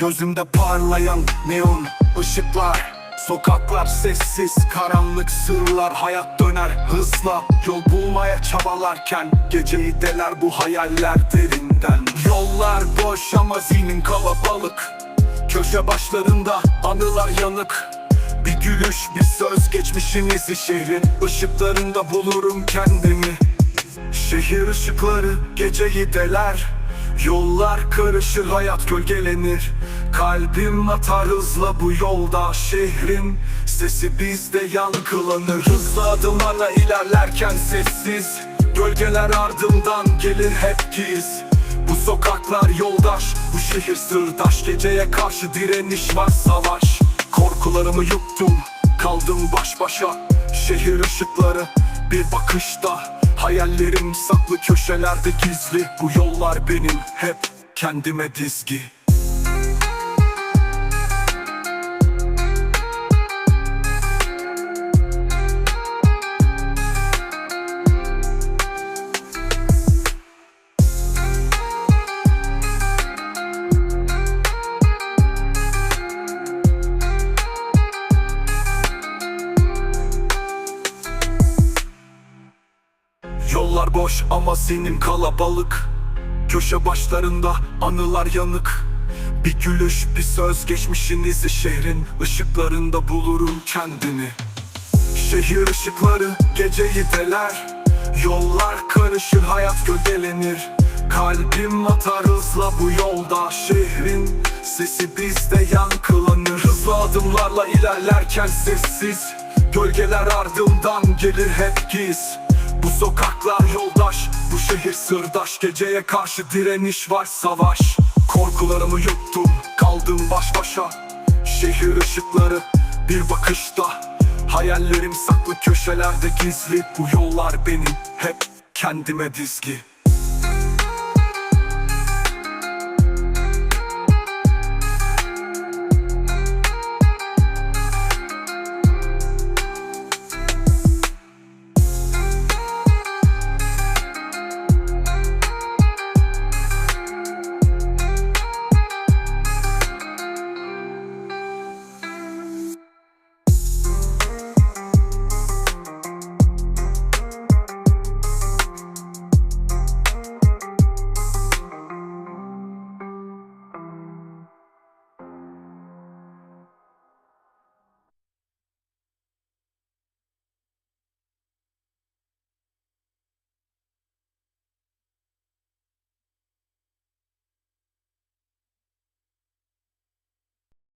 Gözümde parlayan neon ışıklar. Sokaklar sessiz, karanlık sırlar. Hayat döner hızla. Yol bulmaya çabalarken Geceyi deler bu hayaller derinden. Yollar boş ama zihnin kalabalık. Köşe başlarında anılar yanık. Bir gülüş, bir söz geçmişin izi Şehrin ışıklarında bulurum kendimi. Şehir ışıkları geceyi deler. Yollar karışır hayat gölgelenir Kalbim atar hızla bu yolda Şehrin sesi bizde yankılanır. Hızlı adımlarla ilerlerken sessiz. Gölgeler ardımdan gelir hep giz. Bu sokaklar yoldaş Bu şehir sırdaş. Geceye karşı direniş var savaş. Korkularımı yuttum Kaldım baş başa. Şehir ışıkları bir bakışta. Hayallerim saklı köşelerde gizli. Bu yollar benim hep kendime dizgi boş ama senin kalabalık. Köşe başlarında anılar yanık. Bir gülüş bir söz geçmişin izi Şehrin ışıklarında bulurum kendini Şehir ışıkları geceyi deler. Yollar karışır hayat gölgelenir. Kalbim atar hızla bu yolda. Şehrin sesi bizde yankılanır. Hızlı adımlarla ilerlerken sessiz. Gölgeler ardımdan gelir hep giz Bu sokaklar yoldaş Bu şehir sırdaş. Geceye karşı direniş var savaş. Korkularımı yuttum Kaldım baş başa. Şehir ışıkları bir bakışta. Hayallerim saklı köşelerde gizli. Bu yollar benim hep kendime dizgi